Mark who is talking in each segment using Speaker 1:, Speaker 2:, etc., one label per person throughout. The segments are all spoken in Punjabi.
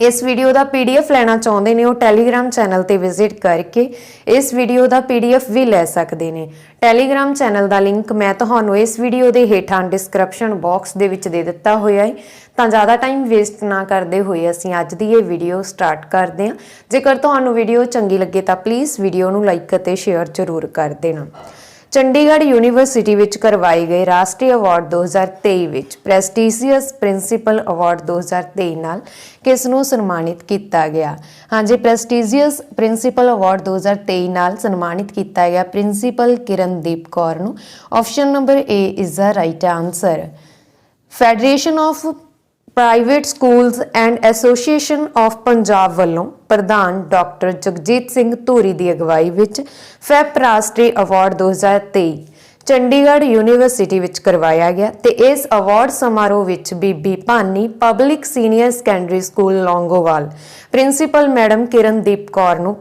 Speaker 1: ਇਸ ਵੀਡੀਓ ਦਾ ਪੀਡੀਐਫ ਲੈਣਾ ਚਾਹੁੰਦੇ ਨੇ, ਉਹ ਟੈਲੀਗ੍ਰam ਚੈਨਲ ਤੇ ਵਿਜ਼ਿਟ ਕਰਕੇ ਇਸ ਵੀਡੀਓ ਦਾ ਪੀਡੀਐਫ ਵੀ ਲੈ ਸਕਦੇ ਨੇ। ਟੈਲੀਗ੍ਰam ਚੈਨਲ ਦਾ ਲਿੰਕ ਮੈਂ ਤੁਹਾਨੂੰ ਇਸ ਵੀਡੀਓ ਦੇ ਹੇਠਾਂ ਡਿਸਕ੍ਰਿਪਸ਼ਨ ਬਾਕਸ ਦੇ ਵਿੱਚ ਦੇ ਦਿੱਤਾ ਹੋਇਆ ਹੈ। ਤਾਂ ਜ਼ਿਆਦਾ ਟਾਈਮ ਵੇਸਟ ਨਾ ਕਰਦੇ ਹੋਏ ਅਸੀਂ ਅੱਜ ਦੀ ਇਹ ਵੀਡੀਓ ਸਟਾਰਟ ਕਰਦੇ ਹਾਂ। ਜੇਕਰ ਤੁਹਾਨੂੰ ਵੀਡੀਓ ਚੰਗੀ ਲੱਗੇ ਤਾਂ ਪਲੀਜ਼ ਵੀਡੀਓ ਨੂੰ ਲਾਈਕ ਅਤੇ ਸ਼ੇਅਰ ਜ਼ਰੂਰ ਕਰ ਦੇਣਾ। ਚੰਡੀਗੜ੍ਹ ਯੂਨੀਵਰਸਿਟੀ ਵਿੱਚ ਕਰਵਾਏ ਗਏ ਰਾਸ਼ਟਰੀ ਅਵਾਰਡ 2023 ਵਿੱਚ, ਪ੍ਰੈਸਟੀਜੀਅਸ ਪ੍ਰਿੰਸੀਪਲ ਅਵਾਰਡ 2023 ਨਾਲ ਕਿਸ ਨੂੰ ਸਨਮਾਨਿਤ ਕੀਤਾ ਗਿਆ? ਹਾਂਜੀ, ਪ੍ਰੈਸਟੀਜੀਅਸ ਪ੍ਰਿੰਸੀਪਲ ਅਵਾਰਡ 2023 ਨਾਲ ਸਨਮਾਨਿਤ ਕੀਤਾ ਗਿਆ ਪ੍ਰਿੰਸੀਪਲ ਕਿਰਨਦੀਪ ਕੌਰ ਨੂੰ। Option number A is the right answer federation of private schools and association of Punjab ਵੱਲੋਂ ਪ੍ਰਧਾਨ ਡਾਕਟਰ ਜਗਜੀਤ ਸਿੰਘ ਧੂਰੀ ਦੀ ਅਗਵਾਈ ਵਿੱਚ ਫੈਪ ਰਾਸ਼ਟਰੀ ਅਵਾਰਡ 2023 ਚੰਡੀਗੜ੍ਹ ਯੂਨੀਵਰਸਿਟੀ ਵਿੱਚ ਕਰਵਾਇਆ ਗਿਆ ਤੇ ਇਸ ਅਵਾਰਡ ਸਮਾਰੋਹ ਵਿੱਚ Bibi Bhani public senior secondary school Longowal, principal madam Kirandeep Kaur ਨੂੰ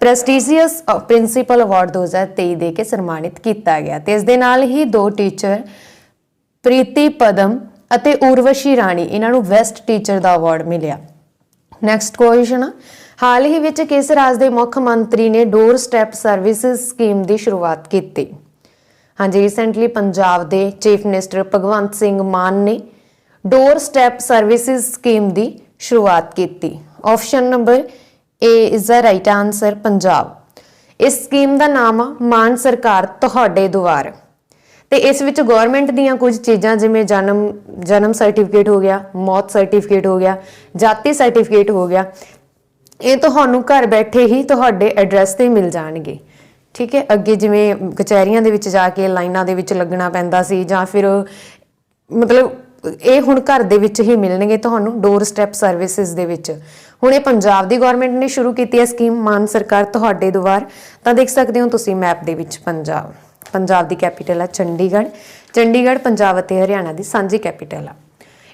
Speaker 1: ਪ੍ਰੈਸਟੀਜੀਅਸ ਪ੍ਰਿੰਸੀਪਲ ਅਵਾਰਡ 2023 ਦੇ ਕੇ ਸਨਮਾਨਿਤ ਕੀਤਾ ਗਿਆ ਤੇ ਇਸ ਦੇ ਨਾਲ ਹੀ ਦੋ ਟੀਚਰ ਪ੍ਰੀਤੀ ਪਦਮ ਅਤੇ ਉਰਵਸ਼ੀ ਰਾਣੀ, ਇਹਨਾਂ ਨੂੰ ਬੈਸਟ ਟੀਚਰ ਦਾ ਅਵਾਰਡ ਮਿਲਿਆ। ਨੈਕਸਟ ਕੁਐਸਚਨ ਹਾਲ ਹੀ ਵਿੱਚ ਕਿਸ ਰਾਜ ਦੇ ਮੁੱਖ ਮੰਤਰੀ ਨੇ ਡੋਰ ਸਟੈਪ ਸਰਵਿਸਿਜ਼ ਸਕੀਮ ਦੀ ਸ਼ੁਰੂਆਤ ਕੀਤੀ? ਹਾਂਜੀ ਰੀਸੈਂਟਲੀ ਪੰਜਾਬ ਦੇ ਚੀਫ ਮਿਨਿਸਟਰ ਭਗਵੰਤ ਸਿੰਘ ਮਾਨ ਨੇ ਡੋਰ ਸਟੈਪ ਸਰਵਿਸਿਜ਼ ਸਕੀਮ ਦੀ ਸ਼ੁਰੂਆਤ ਕੀਤੀ। Option number A is the right answer Punjab. ਇਸ ਸਕੀਮ ਦਾ ਨਾਮ ਆ, ਮਾਨ ਸਰਕਾਰ ਤੁਹਾਡੇ ਦੁਆਰ। ਤੇ ਇਸ ਵਿੱਚ ਗਵਰਨਮੈਂਟ ਦੀਆਂ ਕੁਝ ਚੀਜ਼ਾਂ ਜਿਵੇਂ ਜਨਮ ਜਨਮ ਸਰਟੀਫਿਕੇਟ ਹੋ ਗਿਆ, ਮੌਤ ਸਰਟੀਫਿਕੇਟ ਹੋ ਗਿਆ, ਜਾਤੀ ਸਰਟੀਫਿਕੇਟ ਹੋ ਗਿਆ, ਇਹ ਤੁਹਾਨੂੰ ਘਰ ਬੈਠੇ ਹੀ ਤੁਹਾਡੇ ਐਡਰੈਸ ਤੇ ਮਿਲ ਜਾਣਗੇ। ਠੀਕ ਹੈ? ਅੱਗੇ ਜਿਵੇਂ ਕਚਹਿਰੀਆਂ ਦੇ ਵਿੱਚ ਜਾ ਕੇ ਲਾਈਨਾਂ ਦੇ ਵਿੱਚ ਲੱਗਣਾ ਪੈਂਦਾ ਸੀ ਜਾਂ ਫਿਰ ਮਤਲਬ ਇਹ ਹੁਣ ਘਰ ਦੇ ਵਿੱਚ ਹੀ ਮਿਲਣਗੇ ਤੁਹਾਨੂੰ ਡੋਰ ਸਟੈਪ ਸਰਵਿਸਿਜ਼ ਦੇ ਵਿੱਚ। ਹੁਣ ਇਹ ਪੰਜਾਬ ਦੀ ਗਵਰਨਮੈਂਟ ਨੇ ਸ਼ੁਰੂ ਕੀਤੀ ਹੈ ਸਕੀਮ ਮਾਨ ਸਰਕਾਰ ਤੁਹਾਡੇ ਦੁਆਰ। ਤਾਂ ਦੇਖ ਸਕਦੇ ਹੋ ਤੁਸੀਂ ਮੈਪ ਦੇ ਵਿੱਚ ਪੰਜਾਬ। ਪੰਜਾਬ ਦੀ ਕੈਪੀਟਲ ਆ, ਚੰਡੀਗੜ੍ਹ। ਚੰਡੀਗੜ੍ਹ, ਪੰਜਾਬ ਅਤੇ ਹਰਿਆਣਾ ਦੀ ਸਾਂਝੀ ਕੈਪੀਟਲ ਆ।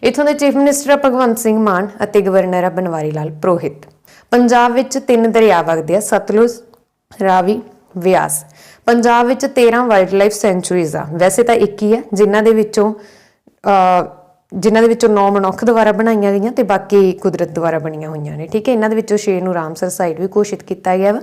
Speaker 1: ਇਥੋਂ ਦੇ ਚੀਫ ਮਿਨਿਸਟਰ ਭਗਵੰਤ ਸਿੰਘ ਮਾਨ ਅਤੇ ਗਵਰਨਰ ਆ, ਬਨਵਾਰੀ ਲਾਲ ਪ੍ਰੋਹਿਤ। ਪੰਜਾਬ ਵਿੱਚ ਤਿੰਨ ਦਰਿਆ ਵਗਦੇ ਆ, ਸਤਲੁਜ, ਰਾਵੀ ਵਿਆਸ ਪੰਜਾਬ ਵਿੱਚ 13 ਵਾਈਲਡ ਲਾਈਫ ਸੈਂਚੁਰੀਜ਼ ਆ। ਵੈਸੇ ਤਾਂ 21 ਆ, ਜਿਨ੍ਹਾਂ ਦੇ ਵਿੱਚੋਂ ਅ ਜਿਨ੍ਹਾਂ ਦੇ ਵਿੱਚੋਂ 9 ਮਨੁੱਖ ਦੁਆਰਾ ਬਣਾਈਆਂ ਗਈਆਂ ਤੇ ਬਾਕੀ ਕੁਦਰਤ ਦੁਆਰਾ ਬਣੀਆਂ ਹੋਈਆਂ ਨੇ, ਠੀਕ ਹੈ? ਇਹਨਾਂ ਦੇ ਵਿੱਚੋਂ 6 ਨੂੰ ਰਾਮਸਰ ਸਾਈਟ ਵੀ ਘੋਸ਼ਿਤ ਕੀਤਾ ਗਿਆ ਵਾ।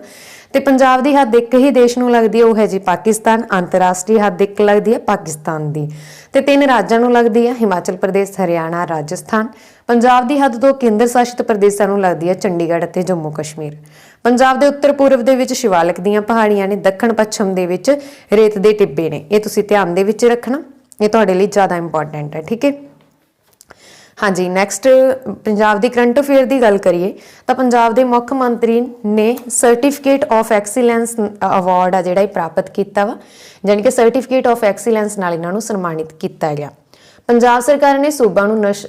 Speaker 1: ਤੇ ਪੰਜਾਬ ਦੀ ਹੱਦ ਇੱਕ ਹੀ ਦੇਸ਼ ਨੂੰ ਲੱਗਦੀ ਹੈ, ਉਹ ਹੈ ਜੀ ਪਾਕਿਸਤਾਨ। ਅੰਤਰਰਾਸ਼ਟਰੀ ਹੱਦ ਇੱਕ ਲੱਗਦੀ ਹੈ, ਪਾਕਿਸਤਾਨ ਦੀ। ਤੇ ਤਿੰਨ ਰਾਜਾਂ ਨੂੰ ਲੱਗਦੀ ਹੈ, ਹਿਮਾਚਲ ਪ੍ਰਦੇਸ਼, ਹਰਿਆਣਾ, ਰਾਜਸਥਾਨ। ਪੰਜਾਬ ਦੀ ਹੱਦ ਤੋਂ ਕੇਂਦਰ ਸ਼ਾਸਿਤ ਪ੍ਰਦੇਸ਼ਾਂ ਨੂੰ ਲੱਗਦੀ ਹੈ, ਚੰਡੀਗੜ੍ਹ ਅਤੇ ਜੰਮੂ ਕਸ਼ਮੀਰ। ਪੰਜਾਬ ਦੇ ਉੱਤਰ ਪੂਰਬ ਦੇ ਵਿੱਚ ਸ਼ਿਵਾਲਿਕ ਦੀਆਂ ਪਹਾੜੀਆਂ ਨੇ, ਦੱਖਣ ਪੱਛਮ ਦੇ ਵਿੱਚ ਰੇਤ ਦੇ ਟਿੱਬੇ ਨੇ। ਇਹ ਤੁਸੀਂ ਧਿਆਨ ਦੇ ਵਿੱਚ ਰੱਖਣਾ, ਇਹ ਤੁਹਾਡੇ ਲਈ ਜ਼ਿਆਦਾ ਇੰਪੋਰਟੈਂਟ ਹੈ, ਠੀਕ ਹੈ? ਹਾਂਜੀ ਨੈਕਸਟ ਪੰਜਾਬ ਦੀ ਕਰੰਟ ਅਫੇਅਰ ਦੀ ਗੱਲ ਕਰੀਏ, ਤਾਂ ਪੰਜਾਬ ਦੇ ਮੁੱਖ ਮੰਤਰੀ ਨੇ ਸਰਟੀਫਿਕੇਟ ਆਫ ਐਕਸੀਲੈਂਸ ਅਵਾਰਡ ਆ ਜਿਹੜਾ ਇਹ ਪ੍ਰਾਪਤ ਕੀਤਾ ਵਾ ਯਾਨੀ ਕਿ ਸਰਟੀਫਿਕੇਟ ਆਫ ਐਕਸੀਲੈਂਸ ਨਾਲ ਇਹਨਾਂ ਨੂੰ ਸਨਮਾਨਿਤ ਕੀਤਾ ਗਿਆ। ਪੰਜਾਬ ਸਰਕਾਰ ਨੇ ਸੂਬਾ ਨੂੰ ਨਸ਼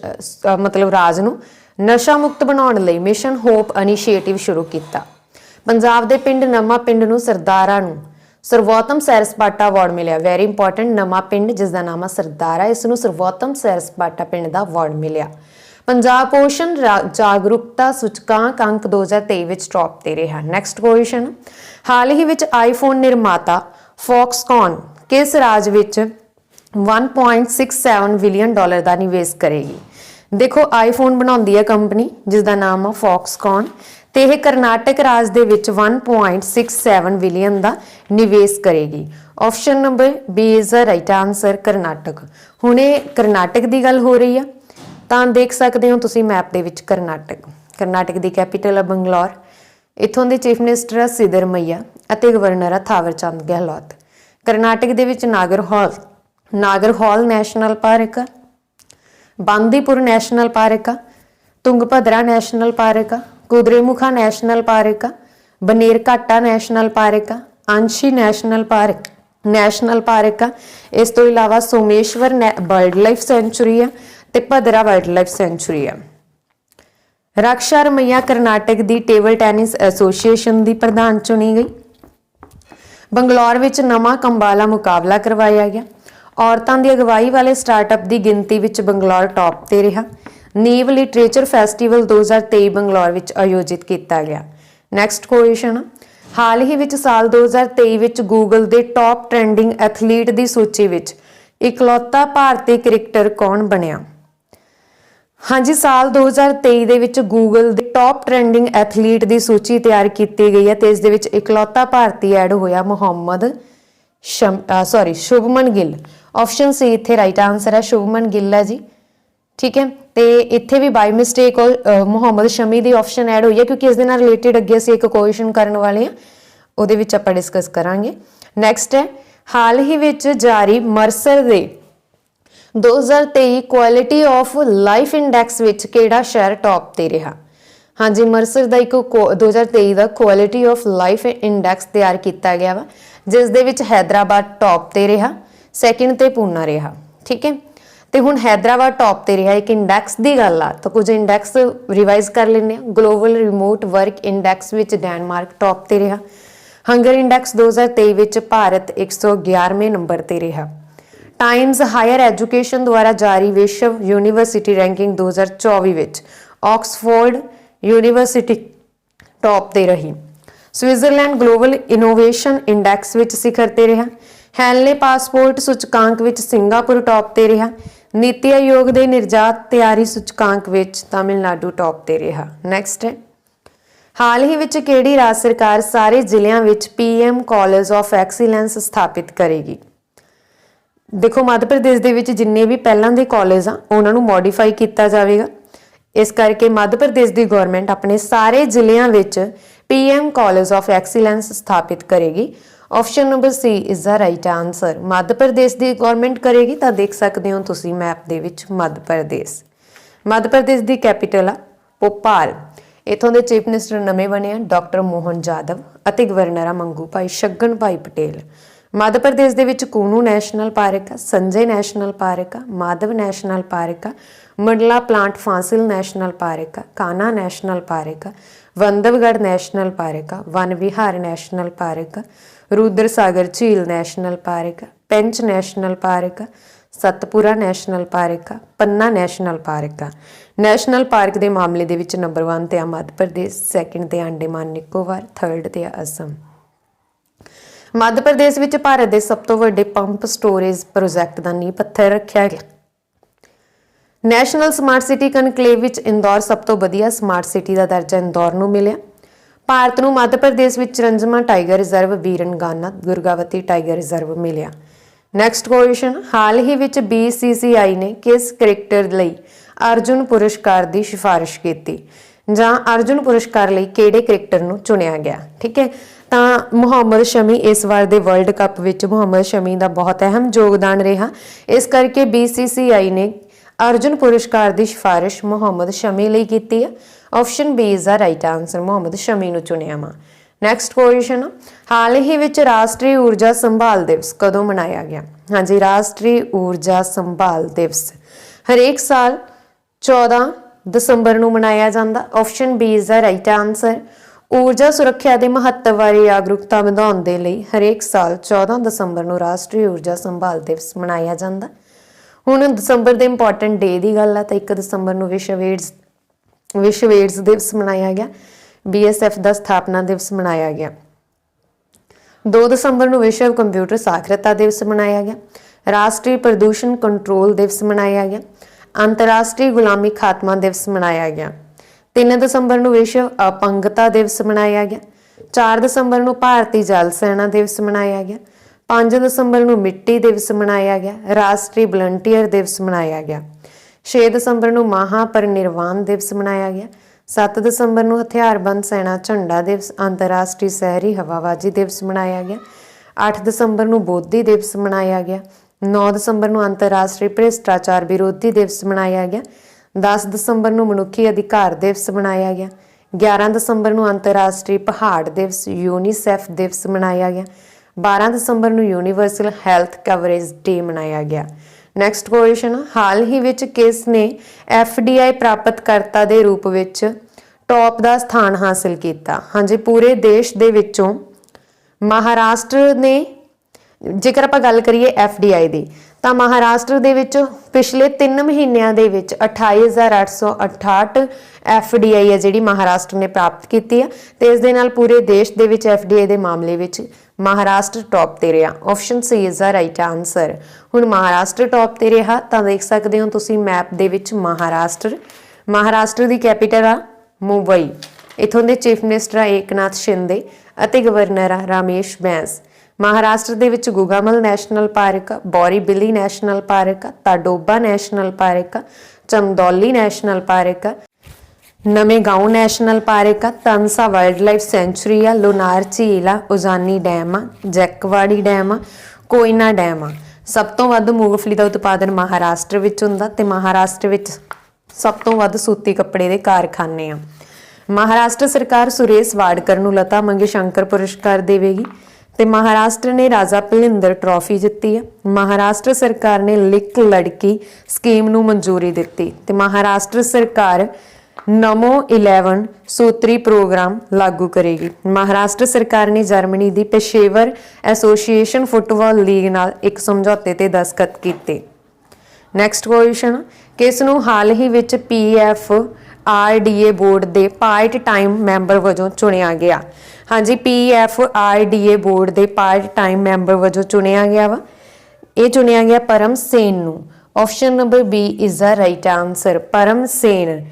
Speaker 1: ਮਤਲਬ ਰਾਜ ਨੂੰ ਨਸ਼ਾ ਮੁਕਤ ਬਣਾਉਣ ਲਈ ਮਿਸ਼ਨ ਹੋਪ ਇਨੀਸ਼ੀਏਟਿਵ ਸ਼ੁਰੂ ਕੀਤਾ। ਪੰਜਾਬ ਦੇ ਪਿੰਡ ਨਵਾਂ ਪਿੰਡ ਨੂੰ ਸਰਦਾਰਾਂ ਨੂੰ ਸਰਵੋਤਮ ਸੈਰ ਸਪਾਟਾ ਅਵਾਰਡ ਮਿਲਿਆ। ਵੈਰੀ ਇੰਪੋਰਟੈਂਟ ਨਵਾਂ ਪਿੰਡ ਜਿਸ ਦਾ ਨਾਮ ਆ ਸਰਦਾਰਾ ਇਸ ਨੂੰ ਸਰਵੋਤਮ ਸੈਰ ਸਪਾਟਾ ਪਿੰਡ ਦਾ ਅਵਾਰਡ ਮਿਲਿਆ। ਪੰਜਾਬ ਪੋਸ਼ਣ ਜਾਗਰੂਕਤਾ ਸੂਚਕਾਂਕ ਅੰਕ 2023 ਵਿੱਚ ਟੌਪ ਤੇ ਰਿਹਾ। ਨੈਕਸਟ ਕੁਐਸਚਨ ਹਾਲ ਹੀ ਵਿੱਚ ਆਈਫੋਨ ਨਿਰਮਾਤਾ ਫੌਕਸਕੌਨ ਕਿਸ ਰਾਜ ਵਿੱਚ 1.67 ਬਿਲੀਅਨ ਡਾਲਰ ਦਾ ਨਿਵੇਸ਼ ਕਰੇਗੀ? ਦੇਖੋ ਆਈਫੋਨ ਬਣਾਉਂਦੀ ਹੈ ਕੰਪਨੀ ਜਿਸ ਦਾ ਨਾਮ ਆ ਫੌਕਸਕੌਨ ਤੇ ਇਹ ਕਰਨਾਟਕ ਰਾਜ ਦੇ ਵਿੱਚ 1.67 ਬਿਲੀਅਨ ਦਾ ਨਿਵੇਸ਼ ਕਰੇਗੀ। Option number B is the right answer Karnataka. ਹੁਣ ਇਹ ਕਰਨਾਟਕ ਦੀ ਗੱਲ ਹੋ ਰਹੀ ਆ। ਤਾਂ ਦੇਖ ਸਕਦੇ ਹੋ ਤੁਸੀਂ ਮੈਪ ਦੇ ਵਿੱਚ ਕਰਨਾਟਕ। ਕਰਨਾਟਕ ਦੀ ਕੈਪੀਟਲ ਆ ਬੰਗਲੌਰ। ਇਥੋਂ ਦੇ ਚੀਫ ਮਿਨਿਸਟਰ ਆ ਸਿਦਰਮਈਆ ਅਤੇ ਗਵਰਨਰ ਆ ਥਾਵਰਚੰਦ ਗਹਿਲੋਤ। ਕਰਨਾਟਕ ਦੇ ਵਿੱਚ Nagarhole Nagarhole national park ਆ। ਬਾਂਦੀਪੁਰ ਨੈਸ਼ਨਲ ਪਾਰਕ ਆ। ਤੁੰਗਭਦਰਾ ਨੈਸ਼ਨਲ ਪਾਰਕ ਆ ਕੁਦਰੇਮੁਖਾ ਨੈਸ਼ਨਲ ਪਾਰਕ ਆ ਬਨੇਰਘਾਟਾ ਨੈਸ਼ਨਲ ਪਾਰਕ ਆ Anshi national park national park ਆ ਇਸ ਤੋਂ ਇਲਾਵਾ ਸੋਮੇਸ਼ਵਰ ਵਾਈਲਡ ਲਾਈਫ ਸੈਂਚੁਰੀ ਆ ਤੇ ਭਦਰਾ ਵਾਈਲਡ ਲਾਈਫ ਸੈਂਚੁਰੀ ਆ ਰਕਸ਼ਾ ਰਮਈਆ ਕਰਨਾਟਕ ਦੀ ਟੇਬਲ ਟੈਨਿਸ ਐਸੋਸੀਏਸ਼ਨ ਦੀ ਪ੍ਰਧਾਨ ਚੁਣੀ ਗਈ ਬੰਗਲੌਰ ਵਿੱਚ ਨਵਾਂ ਕੰਬਾਲਾ ਮੁਕਾਬਲਾ ਕਰਵਾਇਆ ਗਿਆ ਔਰਤਾਂ ਦੀ ਅਗਵਾਈ ਵਾਲੇ ਸਟਾਰਟਅਪ ਦੀ ਗਿਣਤੀ ਵਿੱਚ ਬੰਗਲੌਰ ਟੌਪ ਤੇ ਰਿਹਾ ਨੀਵ ਲਿਟਰੇਚਰ ਫੈਸਟੀਵਲ 2023 ਬੰਗਲੌਰ ਵਿੱਚ ਆਯੋਜਿਤ ਕੀਤਾ ਗਿਆ। ਨੈਕਸਟ ਕੁਐਸਚਨ ਹਾਲ ਹੀ ਵਿੱਚ ਸਾਲ 2023 ਵਿੱਚ ਗੂਗਲ ਦੇ ਟੌਪ ਟ੍ਰੈਂਡਿੰਗ ਐਥਲੀਟ ਦੀ ਸੂਚੀ ਵਿੱਚ ਇਕਲੌਤਾ ਭਾਰਤੀ ਕ੍ਰਿਕਟਰ ਕੌਣ ਬਣਿਆ? ਹਾਂਜੀ, ਸਾਲ 2023 ਦੇ ਵਿੱਚ ਗੂਗਲ ਦੇ ਟੌਪ ਟ੍ਰੈਂਡਿੰਗ ਐਥਲੀਟ ਦੀ ਸੂਚੀ ਤਿਆਰ ਕੀਤੀ ਗਈ ਹੈ ਤੇ ਇਸ ਦੇ ਵਿੱਚ ਇਕਲੌਤਾ ਭਾਰਤੀ ਐਡ ਹੋਇਆ Muhammad ਸ਼ਮ sorry Shubman Gill. Option C ਇੱਥੇ ਰਾਈਟ ਆਨਸਰ ਹੈ, ਸ਼ੁਭਮਨ ਗਿੱਲ ਹੈ ਜੀ। ਠੀਕ ਹੈ? ਤੇ ਇੱਥੇ ਵੀ ਬਾਈ ਮਿਸਟੇਕ ਮੁਹੰਮਦ ਸ਼ਮੀ ਦੀ ਆਪਸ਼ਨ ਐਡ ਹੋਈ ਹੈ ਕਿਉਂਕਿ ਇਸ ਦੇ ਨਾਲ ਰਿਲੇਟਡ ਅੱਗੇ ਅਸੀਂ ਇੱਕ ਕੁਐਸਚਨ ਕਰਨ ਵਾਲੇ ਹਾਂ। ਉਹਦੇ ਵਿੱਚ ਆਪਾਂ ਡਿਸਕਸ ਕਰਾਂਗੇ। ਨੈਕਸਟ ਹੈ, ਹਾਲ ਹੀ ਵਿੱਚ ਜਾਰੀ ਮਰਸਰ ਦੇ 2023 ਕੁਆਲਿਟੀ ਆਫ ਲਾਈਫ ਇੰਡੈਕਸ ਵਿੱਚ ਕਿਹੜਾ ਸ਼ਹਿਰ ਟੌਪ ਤੇ ਰਿਹਾ? ਹਾਂਜੀ ਮਰਸਰ ਦਾ ਇੱਕ ਕੁ- 2023 ਦਾ ਕੁਆਲਿਟੀ ਆਫ ਲਾਈਫ ਇੰਡੈਕਸ ਤਿਆਰ ਕੀਤਾ ਗਿਆ ਵਾ, ਜਿਸ ਦੇ ਵਿੱਚ ਹੈਦਰਾਬਾਦ ਟੌਪ ਤੇ ਰਿਹਾ ਸੈਕਿੰਡ ਤੇ ਪੂਨਾ ਰਿਹਾ, ਠੀਕ ਹੈ? ਤੇ ਹੁਣ ਹੈਦਰਾਬਾਦ ਟੌਪ ਤੇ ਰਿਹਾ ਇੱਕ ਇੰਡੈਕਸ ਦੀ ਗੱਲ ਆ, ਤਾਂ ਕੁਝ ਇੰਡੈਕਸ ਰਿਵਾਈਜ਼ ਕਰ ਲੈਂਦੇ ਆ ਗਲੋਬਲ ਰਿਮੋਟ ਵਰਕ ਇੰਡੈਕਸ ਵਿੱਚ ਡੈਨਮਾਰਕ ਟੌਪ ਤੇ ਰਿਹਾ। ਹੰਗਰ ਇੰਡੈਕਸ 2023 ਵਿੱਚ ਭਾਰਤ 111ਵੇਂ ਨੰਬਰ ਤੇ ਰਿਹਾ। ਟਾਈਮਜ਼ ਹਾਇਰ ਐਜੂਕੇਸ਼ਨ ਦੁਆਰਾ ਜਾਰੀ ਵਿਸ਼ਵ ਯੂਨੀਵਰਸਿਟੀ ਰੈਂਕਿੰਗ 2024 ਵਿੱਚ ਆਕਸਫੋਰਡ ਯੂਨੀਵਰਸਿਟੀ ਟੌਪ ਤੇ ਰਹੀ। ਸਵਿਟਜ਼ਰਲੈਂਡ ਗਲੋਬਲ ਇਨੋਵੇਸ਼ਨ ਇੰਡੈਕਸ ਵਿੱਚ ਸਿਖਰ ਤੇ ਰਿਹਾ। ਹੈਨਲੇ ਪਾਸਪੋਰਟ ਸੂਚਕਾਂਕ ਵਿੱਚ ਸਿੰਗਾਪੁਰ ਟੌਪ ਤੇ ਰਿਹਾ। ਨੀਤੀ ਆਯੋਗ ਦੇ ਨਿਰਜਾਤ ਤਿਆਰੀ ਸੂਚਕਾਂਕ ਵਿੱਚ ਤਾਮਿਲਨਾਡੂ ਟੌਪ ਤੇ ਰਿਹਾ। ਨੈਕਸਟ ਹੈ। ਹਾਲ ਹੀ ਵਿੱਚ ਕਿਹੜੀ ਰਾਜ ਸਰਕਾਰ ਸਾਰੇ ਜ਼ਿਲ੍ਹਿਆਂ ਵਿੱਚ ਪੀਐਮ ਕਾਲਜ ਆਫ ਐਕਸੀਲੈਂਸ ਸਥਾਪਿਤ ਕਰੇਗੀ? ਦੇਖੋ, ਮੱਧ ਪ੍ਰਦੇਸ਼ ਦੇ ਵਿੱਚ ਜਿੰਨੇ ਵੀ ਪਹਿਲਾਂ ਦੇ ਕਾਲਜ ਆ, ਉਹਨਾਂ ਨੂੰ ਮੋਡੀਫਾਈ ਕੀਤਾ ਜਾਵੇਗਾ। ਇਸ ਕਰਕੇ ਮੱਧ ਪ੍ਰਦੇਸ਼ ਦੀ ਗਵਰਨਮੈਂਟ ਆਪਣੇ ਸਾਰੇ ਜ਼ਿਲ੍ਹਿਆਂ ਵਿੱਚ ਪੀਐਮ ਕਾਲਜ ਆਫ ਐਕਸੀਲੈਂਸ ਸਥਾਪਿਤ ਕਰੇਗੀ। Option number C is the right answer Madhya Pradesh the government ਕਰੇਗੀ ਤਾਂ ਦੇਖ ਸਕਦੇ ਹੋ ਤੁਸੀਂ ਮੈਪ ਦੇ ਵਿੱਚ ਮੱਧ ਪ੍ਰਦੇਸ਼ ਮੱਧ ਪ੍ਰਦੇਸ਼ ਦੀ ਕੈਪੀਟਲ ਆ, ਭੋਪਾਲ। ਇਥੋਂ ਦੇ ਚੀਫ ਮਿਨਿਸਟਰ ਨਵੇਂ ਬਣੇ ਆ ਡਾਕਟਰ ਮੋਹਨ ਜਾਦਵ ਅਤੇ ਗਵਰਨਰ ਆ ਮੰਗੂ ਭਾਈ ਸ਼ੱਗਨ ਭਾਈ ਪਟੇਲ। ਮੱਧ ਪ੍ਰਦੇਸ਼ ਦੇ ਵਿੱਚ ਕੂਨੂ ਨੈਸ਼ਨਲ ਪਾਰਕ ਆ, ਸੰਜੇ ਨੈਸ਼ਨਲ ਪਾਰਕ ਆ, ਮਾਧਵ ਨੈਸ਼ਨਲ ਪਾਰਕ ਆ, Mandla plant fossil national park ਆ, ਕਾਨਾ ਨੈਸ਼ਨਲ ਪਾਰਕ ਆ, ਵੰਦਵਗੜ ਨੈਸ਼ਨਲ ਪਾਰਕ ਆ, ਵਨ ਵਿਹਾਰ ਨੈਸ਼ਨਲ ਪਾਰਕ ਆ Rudra Sagar Jheel national park, Pench national park, Satpura national park ਆ ਪੰਨਾ ਨੈਸ਼ਨਲ ਪਾਰਕ। ਆ ਨੈਸ਼ਨਲ ਪਾਰਕ ਦੇ ਮਾਮਲੇ ਦੇ ਵਿੱਚ ਨੰਬਰ 1 ਤੇ ਆ ਮੱਧ ਪ੍ਰਦੇਸ਼, ਸੈਕਿੰਡ ਤੇ ਆ ਅੰਡੇਮਾਨ ਨਿਕੋਬਾਰ, ਥਰਡ ਤੇ ਆ ਅਸਮ। ਮੱਧ ਪ੍ਰਦੇਸ਼ ਵਿੱਚ ਭਾਰਤ ਦੇ ਸਭ ਤੋਂ ਵੱਡੇ ਪੰਪ ਸਟੋਰੇਜ ਪ੍ਰੋਜੈਕਟ ਦਾ ਨੀਂਹ ਪੱਥਰ ਰੱਖਿਆ ਗਿਆ। ਨੈਸ਼ਨਲ ਸਮਾਰਟ ਸਿਟੀ ਕਨਕਲੇਵ ਵਿੱਚ ਇੰਦੌਰ ਸਭ ਤੋਂ ਵਧੀਆ ਸਮਾਰਟ ਸਿਟੀ ਦਾ ਦਰਜਾ ਇੰਦੌਰ ਨੂੰ ਮਿਲਿਆ। ਭਾਰਤ ਨੂੰ ਮੱਧ ਪ੍ਰਦੇਸ਼ ਵਿੱਚ ਰੰਜਮਾ tiger reserve Veerangana Durgavati tiger reserve ਮਿਲਿਆ। ਨੈਕਸਟ ਕੁਐਸਚਨ ਹਾਲ ਹੀ ਵਿੱਚ BCCI ਨੇ ਕਿਸ ਕ੍ਰਿਕਟਰ ਲਈ ਅਰਜੁਨ ਪੁਰਸਕਾਰ ਦੀ ਸਿਫਾਰਿਸ਼ ਕੀਤੀ? ਜਾਂ ਅਰਜੁਨ ਪੁਰਸਕਾਰ ਲਈ ਕਿਹੜੇ ਕ੍ਰਿਕਟਰ ਨੂੰ ਚੁਣਿਆ ਗਿਆ? ਠੀਕ ਹੈ? ਤਾਂ ਮੁਹੰਮਦ ਸ਼ਮੀ ਇਸ ਵਾਰ ਦੇ ਵਰਲਡ ਕੱਪ ਵਿੱਚ ਮੁਹੰਮਦ ਸ਼ਮੀ ਦਾ ਬਹੁਤ ਅਹਿਮ ਯੋਗਦਾਨ ਰਿਹਾ। ਇਸ ਕਰਕੇ BCCI ਨੇ ਅਰਜੁਨ ਪੁਰਸਕਾਰ ਦੀ ਸਿਫਾਰਿਸ਼ ਮੁਹੰਮਦ ਸ਼ਮੀ ਲਈ ਕੀਤੀ ਹੈ। Option B is the right answer Muhammad Shami ਨੂੰ ਚੁਣਿਆ ਵਾ ਨੈਕਸਟ ਕੁਐਸਚਨ ਹਾਲ ਹੀ ਵਿੱਚ ਰਾਸ਼ਟਰੀ ਊਰਜਾ ਸੰਭਾਲ ਦਿਵਸ ਕਦੋਂ ਮਨਾਇਆ ਗਿਆ ਹਾਂਜੀ ਰਾਸ਼ਟਰੀ ਊਰਜਾ ਸੰਭਾਲ ਦਿਵਸ ਹਰੇਕ ਸਾਲ 14 ਦਸੰਬਰ ਨੂੰ ਮਨਾਇਆ ਜਾਂਦਾ option B is the right answer ਊਰਜਾ ਸੁਰੱਖਿਆ ਦੇ ਮਹੱਤਵ ਬਾਰੇ ਜਾਗਰੂਕਤਾ ਵਧਾਉਣ ਦੇ ਲਈ ਹਰੇਕ ਸਾਲ 14 ਦਸੰਬਰ ਨੂੰ ਰਾਸ਼ਟਰੀ ਊਰਜਾ ਸੰਭਾਲ ਦਿਵਸ ਮਨਾਇਆ ਜਾਂਦਾ ਹੁਣ ਦਸੰਬਰ ਦੇ ਇੰਪੋਰਟੈਂਟ ਡੇ ਦੀ ਗੱਲ ਆ ਤਾਂ 1 ਦਸੰਬਰ ਨੂੰ ਵਿਸ਼ਵ ਏਡਜ਼ ਵਿਸ਼ਵ ਏਡਜ਼ ਦਿਵਸ ਮਨਾਇਆ ਗਿਆ ਬੀਐਸਐਫ ਦਾ ਸਥਾਪਨਾ ਦਿਵਸ ਮਨਾਇਆ ਗਿਆ। 2 ਦਸੰਬਰ ਨੂੰ ਵਿਸ਼ਵ ਕੰਪਿਊਟਰ ਸਾਖਰਤਾ ਦਿਵਸ ਮਨਾਇਆ ਗਿਆ, ਰਾਸ਼ਟਰੀ ਪ੍ਰਦੂਸ਼ਣ ਕੰਟਰੋਲ ਦਿਵਸ ਮਨਾਇਆ ਗਿਆ, ਅੰਤਰਰਾਸ਼ਟਰੀ ਗੁਲਾਮੀ ਖਾਤਮਾ ਦਿਵਸ ਮਨਾਇਆ ਗਿਆ। 3 ਦਸੰਬਰ ਨੂੰ ਵਿਸ਼ਵ ਅਪੰਗਤਾ ਦਿਵਸ ਮਨਾਇਆ ਗਿਆ 4 ਦਸੰਬਰ ਨੂੰ ਭਾਰਤੀ ਜਲ ਸੈਨਾ ਦਿਵਸ ਮਨਾਇਆ ਗਿਆ 5 ਦਸੰਬਰ ਨੂੰ ਮਿੱਟੀ ਦਿਵਸ ਮਨਾਇਆ ਗਿਆ, ਰਾਸ਼ਟਰੀ ਵਲੰਟੀਅਰ ਦਿਵਸ ਮਨਾਇਆ ਗਿਆ। 6 ਦਸੰਬਰ ਨੂੰ ਮਹਾ ਪਰਿਨਿਰਵਾਣ ਦਿਵਸ ਮਨਾਇਆ ਗਿਆ। 7 ਦਸੰਬਰ ਨੂੰ ਹਥਿਆਰਬੰਦ ਸੈਨਾ ਝੰਡਾ ਦਿਵਸ, ਅੰਤਰਰਾਸ਼ਟਰੀ ਸ਼ਹਿਰੀ ਹਵਾਬਾਜ਼ੀ ਦਿਵਸ ਮਨਾਇਆ ਗਿਆ। 8 ਦਸੰਬਰ ਨੂੰ ਬੋਧੀ ਦਿਵਸ ਮਨਾਇਆ ਗਿਆ। 9 ਦਸੰਬਰ ਨੂੰ ਅੰਤਰਰਾਸ਼ਟਰੀ ਭ੍ਰਿਸ਼ਟਾਚਾਰ ਵਿਰੋਧੀ ਦਿਵਸ ਮਨਾਇਆ ਗਿਆ। 10 ਦਸੰਬਰ ਨੂੰ ਮਨੁੱਖੀ ਅਧਿਕਾਰ ਦਿਵਸ ਮਨਾਇਆ ਗਿਆ। 11 ਦਸੰਬਰ ਨੂੰ ਅੰਤਰਰਾਸ਼ਟਰੀ ਪਹਾੜ ਦਿਵਸ, ਯੂਨੀਸੈਫ ਦਿਵਸ ਮਨਾਇਆ ਗਿਆ। 12 ਦਸੰਬਰ ਨੂੰ ਯੂਨੀਵਰਸਲ ਹੈਲਥ ਕਵਰੇਜ ਡੇ ਮਨਾਇਆ ਗਿਆ। ਨੈਕਸਟ ਕੁਐਸਚਨ ਹਾਲ ਹੀ ਵਿੱਚ ਕਿਸ ਨੇ FDI ਪ੍ਰਾਪਤ ਦੇ ਰੂਪ ਵਿੱਚ ਟੌਪ ਦਾ ਸਥਾਨ ਹਾਸਲ ਕੀਤਾ? ਹਾਂਜੀ, ਪੂਰੇ ਦੇਸ਼ ਦੇ ਵਿੱਚੋਂ ਮਹਾਰਾਸ਼ਟਰ ਨੇ, ਜੇਕਰ ਆਪਾਂ ਗੱਲ ਕਰੀਏ FDI ਦੀ, ਤਾਂ ਮਹਾਰਾਸ਼ਟਰ ਦੇ ਵਿੱਚ ਪਿਛਲੇ 3 ਮਹੀਨਿਆਂ ਦੇ ਵਿੱਚ 28868 FDI ਹੈ ਜਿਹੜੀ ਮਹਾਰਾਸ਼ਟਰ ਨੇ ਪ੍ਰਾਪਤ ਕੀਤੀ ਹੈ ਤੇ ਇਸ ਦੇ ਨਾਲ ਪੂਰੇ ਦੇਸ਼ ਦੇ ਵਿੱਚ FDI ਦੇ ਮਾਮਲੇ ਵਿੱਚ ਮਹਾਰਾਸ਼ਟਰ ਟੌਪ ਤੇ ਰਿਹਾ। Option C is the right answer ਹੁਣ ਮਹਾਰਾਸ਼ਟਰ ਟੌਪ ਤੇ ਰਿਹਾ, ਤਾਂ ਦੇਖ ਸਕਦੇ ਹੋ ਤੁਸੀਂ ਮੈਪ ਦੇ ਵਿੱਚ ਮਹਾਰਾਸ਼ਟਰ। ਮਹਾਰਾਸ਼ਟਰ ਦੀ ਕੈਪੀਟਲ ਆ ਮੁੰਬਈ। ਇਥੋਂ ਦੇ ਚੀਫ ਮਿਨਿਸਟਰ ਆ ਏਕਨਾਥ ਸ਼ਿੰਦੇ ਅਤੇ ਗਵਰਨਰ ਆ ਰਾਮੇਸ਼ ਬੈਂਸ। ਮਹਾਰਾਸ਼ਟਰ ਦੇ ਵਿੱਚ ਗੁਗਾਮਲ ਨੈਸ਼ਨਲ ਪਾਰਕ ਆ Borivali national park Tadoba national park Chandoli national park Navegaon national park ਆ, ਤਨਸਾ ਵਾਈਲਡਲਾਈਫ ਸੈਂਚੁਰੀ ਆ, ਲੋਨਾਰ ਝੀਲ ਆ ਉਜ਼ਾਨੀ ਡੈਮ ਆ, ਜੈਕਵਾੜੀ ਡੈਮ ਆ, ਕੋਇਨਾ ਡੈਮ ਆ। ਸਭ ਤੋਂ ਵੱਧ ਮੂੰਗਫਲੀ ਦਾ ਉਤਪਾਦਨ ਮਹਾਰਾਸ਼ਟਰ ਵਿੱਚ ਹੁੰਦਾ ਤੇ ਮਹਾਰਾਸ਼ਟਰ ਵਿੱਚ ਸਭ ਤੋਂ ਵੱਧ ਸੂਤੀ ਕੱਪੜੇ ਦੇ ਕਾਰਖਾਨੇ ਆ। ਮਹਾਰਾਸ਼ਟਰ ਸਰਕਾਰ ਸੁਰੇਸ਼ ਵਾਡਕਰ ਨੂੰ ਲਤਾ ਮੰਗੇਸ਼ੰਕਰ ਪੁਰਸਕਾਰ ਦੇਵੇਗੀ ਤੇ ਮਹਾਰਾਸ਼ਟਰ ਨੇ ਰਾਜਾ ਭਲਿੰਦਰ ਟਰਾਫੀ ਜਿੱਤੀ ਹੈ ਮਹਾਰਾਸ਼ਟਰ ਸਰਕਾਰ ਨੇ ਲਿਕ ਲੜਕੀ ਸਕੀਮ ਨੂੰ ਮਨਜ਼ੂਰੀ ਦਿੱਤੀ ਤੇ ਮਹਾਰਾਸ਼ਟਰ ਸਰਕਾਰ ਨਮੋ 11 ਸੂਤਰੀ ਪ੍ਰੋਗਰਾਮ ਲਾਗੂ ਕਰੇਗੀ। ਮਹਾਰਾਸ਼ਟਰ ਸਰਕਾਰ ਨੇ ਜਰਮਨੀ ਦੀ ਪੇਸ਼ੇਵਰ ਐਸੋਸੀਏਸ਼ਨ ਫੁੱਟਬਾਲ ਲੀਗ ਨਾਲ ਇੱਕ ਸਮਝੌਤੇ ਤੇ ਦਸਤਖਤ ਕੀਤੇ। ਨੈਕਸਟ ਕੁਐਸਚਨ ਕਿਸ ਨੂੰ ਹਾਲ ਹੀ ਵਿੱਚ ਪੀਐਫ ਆਰਡੀਏ ਬੋਰਡ ਦੇ ਪਾਰਟ ਟਾਈਮ ਮੈਂਬਰ ਵਜੋਂ ਚੁਣਿਆ ਗਿਆ? ਹਾਂਜੀ ਪੀਐਫ ਆਰਡੀਏ ਬੋਰਡ ਦੇ ਪਾਰਟ ਟਾਈਮ ਮੈਂਬਰ ਵਜੋਂ ਚੁਣਿਆ ਗਿਆ ਵਾ। ਇਹ ਚੁਣਿਆ ਗਿਆ ਪਰਮ ਸੇਨ ਨੂੰ। Option number B is the right answer Param Sen.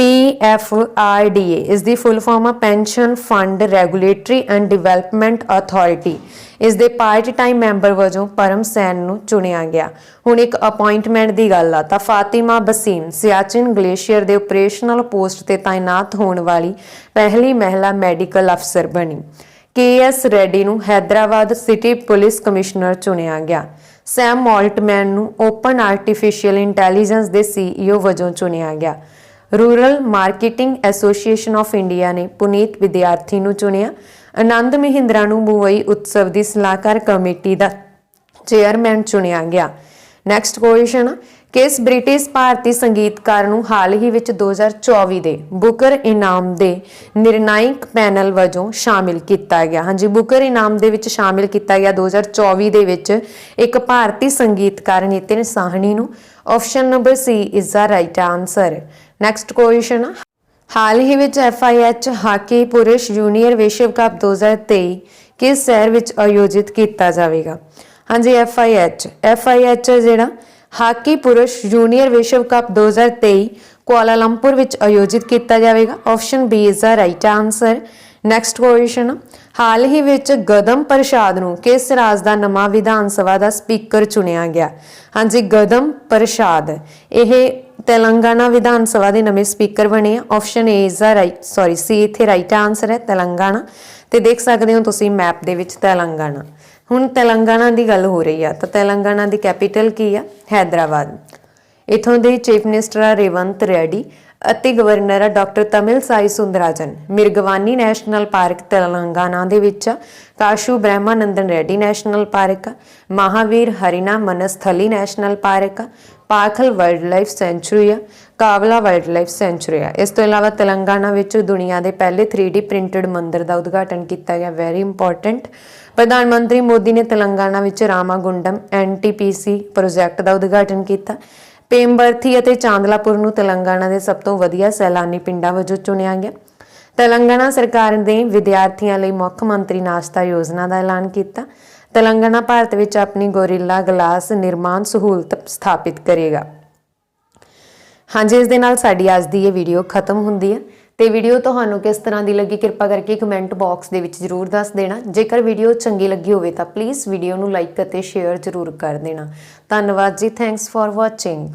Speaker 1: PFRDA is the full form of Pension Fund Regulatory and Development Authority ਇਸ ਦੇ ਪਾਰਟ ਟਾਈਮ ਮੈਂਬਰ ਵਜੋਂ ਪਰਮ ਸੈਨ ਨੂੰ ਚੁਣਿਆ ਗਿਆ। ਹੁਣ ਇੱਕ ਅਪਾਇੰਟਮੈਂਟ ਦੀ ਗੱਲ ਆ, ਤਾਂ ਫਾਤਿਮਾ ਬਸੀਮ ਸਿਆਚਿਨ ਗਲੇਸ਼ੀਅਰ ਦੇ ਆਪਰੇਸ਼ਨਲ ਪੋਸਟ ਤੇ ਤਾਇਨਾਤ ਹੋਣ ਵਾਲੀ ਪਹਿਲੀ ਮਹਿਲਾ ਮੈਡੀਕਲ ਅਫਸਰ ਬਣੀ। ਕੇਐਸ ਰੈਡੀ ਨੂੰ ਹੈਦਰਾਬਾਦ ਸਿਟੀ ਪੁਲਿਸ ਕਮਿਸ਼ਨਰ ਚੁਣਿਆ ਗਿਆ। ਸੈਮ ਮਾਲਟਮੈਨ ਨੂੰ ਓਪਨ ਆਰਟੀਫੀਸ਼ੀਅਲ ਇੰਟੈਲੀਜੈਂਸ ਦੇ ਸੀਈਓ ਵਜੋਂ ਚੁਣਿਆ ਗਿਆ। Rural marketing association of India ਨੇ ਪੁਨੀਤ ਵਿਦਿਆਰਥੀ ਨੂੰ ਚੁਣਿਆ। ਆਨੰਦ ਮਹਿੰਦਰਾ ਨੂੰ ਮੁੰਬਈ ਉਤਸਵ ਦੀ ਸਲਾਹਕਾਰ ਕਮੇਟੀ ਦਾ ਚੇਅਰਮੈਨ ਚੁਣਿਆ ਗਿਆ। ਨੈਕਸਟ ਕੁਐਸਚਨ ਕਿਸ ਬ੍ਰਿਟਿਸ਼ ਭਾਰਤੀ ਸੰਗੀਤਕਾਰ ਨੂੰ ਹਾਲ ਹੀ ਵਿੱਚ 2024 ਦੇ ਬੁਕਰ ਇਨਾਮ ਦੇ ਨਿਰਣਾਇਕ ਪੈਨਲ ਵਜੋਂ ਸ਼ਾਮਿਲ ਕੀਤਾ ਗਿਆ? ਹਾਂਜੀ, ਬੁਕਰ ਇਨਾਮ ਦੇ ਵਿੱਚ ਸ਼ਾਮਿਲ ਕੀਤਾ ਗਿਆ 2024 ਦੇ ਵਿੱਚ। ਇੱਕ ਭਾਰਤੀ ਸੰਗੀਤਕਾਰ ਨਿਤਿਨ ਸਾਹਣੀ ਨੂੰ। Option number C is the right answer next question ਹਾਲ ਹੀ ਵਿੱਚ ਐਫਆਈਐਚ ਹਾਕੀ ਪੁਰਸ਼ ਜੂਨੀਅਰ ਵਿਸ਼ਵ ਕੱਪ 2023 ਕਿਸ ਸ਼ਹਿਰ ਵਿੱਚ ਆਯੋਜਿਤ ਕੀਤਾ ਜਾਵੇਗਾ ਹਾਂਜੀ ਐਫਆਈਐਚ ਐਫਆਈਐਚ ਜਿਹੜਾ ਹਾਕੀ ਪੁਰਸ਼ ਜੂਨੀਅਰ ਵਿਸ਼ਵ ਕੱਪ 2023 ਕੁਆਲਾਲੰਪੁਰ ਵਿੱਚ ਆਯੋਜਿਤ ਕੀਤਾ ਜਾਵੇਗਾ option B is the right answer next question ਹਾਲ ਹੀ ਵਿੱਚ ਗਦਮ ਪ੍ਰਸ਼ਾਦ ਨੂੰ ਕਿਸ ਰਾਜ ਦਾ ਨਵਾਂ ਵਿਧਾਨ ਸਭਾ ਦਾ ਸਪੀਕਰ ਚੁਣਿਆ ਗਿਆ ਹਾਂਜੀ ਗਦਮ ਪ੍ਰਸ਼ਾਦ ਇਹ ਤੇਲੰਗਾਨਾ ਵਿਧਾਨ ਸਭਾ ਦੇ ਨਵੇਂ ਸਪੀਕਰ ਬਣੇ ਆ। Option A is the right sorry C ਇੱਥੇ ਰਾਈਟ ਆਨਸਰ ਹੈ, ਤੇਲੰਗਾਨਾ। ਤੇ ਦੇਖ ਸਕਦੇ ਹੋ ਤੁਸੀਂ ਮੈਪ ਦੇ ਵਿੱਚ ਤੇਲੰਗਾਨਾ। ਹੁਣ ਤੇਲੰਗਾਨਾ ਦੀ ਗੱਲ ਹੋ ਰਹੀ ਆ, ਤਾਂ ਤੇਲੰਗਾਨਾ ਦੀ ਕੈਪੀਟਲ ਕੀ ਆ? ਹੈਦਰਾਬਾਦ। ਇਥੋਂ ਦੇ ਚੀਫ ਮਿਨਿਸਟਰ ਆ ਰੇਵੰਤ ਰੈਡੀ ਅਤੇ ਗਵਰਨਰ ਆ doctor Tamilisai Soundararajan. Mrugavani national park Telangana ਦੇ ਵਿੱਚ ਆ, ਕਾਸ਼ੂ ਬ੍ਰਹਮਾਨੰਦਨ ਰੈਡੀ ਨੈਸ਼ਨਲ ਪਾਰਕ ਆ, ਮਹਾਵੀਰ ਹਰੀਨਾ ਮਨਸਥਲੀ ਨੈਸ਼ਨਲ ਪਾਰਕ ਆ ਪਾਖਲ ਵਾਈਲਡਲਾਈਫ ਸੈਂਚੁਰੀ ਆ, ਕਾਵਲਾ ਵਾਈਲਡਲਾਈਫ ਸੈਂਚੁਰੀ ਆ। ਇਸ ਤੋਂ ਇਲਾਵਾ ਤੇਲੰਗਾਨਾ ਵਿੱਚ ਦੁਨੀਆ ਦੇ ਪਹਿਲੇ 3D ਪ੍ਰਿੰਟਡ ਮੰਦਿਰ ਦਾ ਉਦਘਾਟਨ ਕੀਤਾ ਗਿਆ ਵੈਰੀ ਇੰਪੋਰਟੈਂਟ ਪ੍ਰਧਾਨ ਮੰਤਰੀ ਮੋਦੀ ਨੇ ਤੇਲੰਗਾਨਾ ਵਿੱਚ ਰਾਮਾਗੁੰਡਮ ਐਨਟੀਪੀਸੀ ਪ੍ਰੋਜੈਕਟ ਦਾ ਉਦਘਾਟਨ ਕੀਤਾ। ਪੇਮਬਰਥੀ ਅਤੇ ਚਾਂਦਲਾਪੁਰ ਨੂੰ ਤੇਲੰਗਾਨਾ ਦੇ ਸਭ ਤੋਂ ਵਧੀਆ ਸੈਲਾਨੀ ਪਿੰਡਾਂ ਵਜੋਂ ਚੁਣਿਆ ਗਿਆ। ਤੇਲੰਗਾਨਾ ਸਰਕਾਰ ਨੇ ਵਿਦਿਆਰਥੀਆਂ ਲਈ ਮੁੱਖ ਮੰਤਰੀ ਨਾਸ਼ਤਾ ਯੋਜਨਾ ਦਾ ਐਲਾਨ ਕੀਤਾ। ਤੇਲੰਗਾਨਾ ਭਾਰਤ ਵਿੱਚ ਆਪਣੀ ਗੋਰਿਲਾ ਗਲਾਸ ਨਿਰਮਾਣ ਸਹੂਲਤ ਸਥਾਪਿਤ ਕਰੇਗਾ। ਹਾਂਜੀ, ਇਸ ਦੇ ਨਾਲ ਸਾਡੀ ਅੱਜ ਦੀ ਇਹ ਵੀਡੀਓ ਖਤਮ ਹੁੰਦੀ ਹੈ। ਤੇ ਵੀਡੀਓ ਤੁਹਾਨੂੰ ਕਿਸ ਤਰ੍ਹਾਂ ਦੀ ਲੱਗੀ ਕਿਰਪਾ ਕਰਕੇ ਕਮੈਂਟ ਬਾਕਸ ਦੇ ਵਿੱਚ ਜਰੂਰ ਦੱਸ ਦੇਣਾ। ਜੇਕਰ ਵੀਡੀਓ ਚੰਗੀ ਲੱਗੀ ਹੋਵੇ ਤਾਂ ਪਲੀਜ਼ ਵੀਡੀਓ ਨੂੰ ਲਾਈਕ ਅਤੇ ਸ਼ੇਅਰ ਜਰੂਰ ਕਰ ਦੇਣਾ। ਧੰਨਵਾਦ ਜੀ, ਥੈਂਕਸ ਫॉर ਵਾਚਿੰਗ।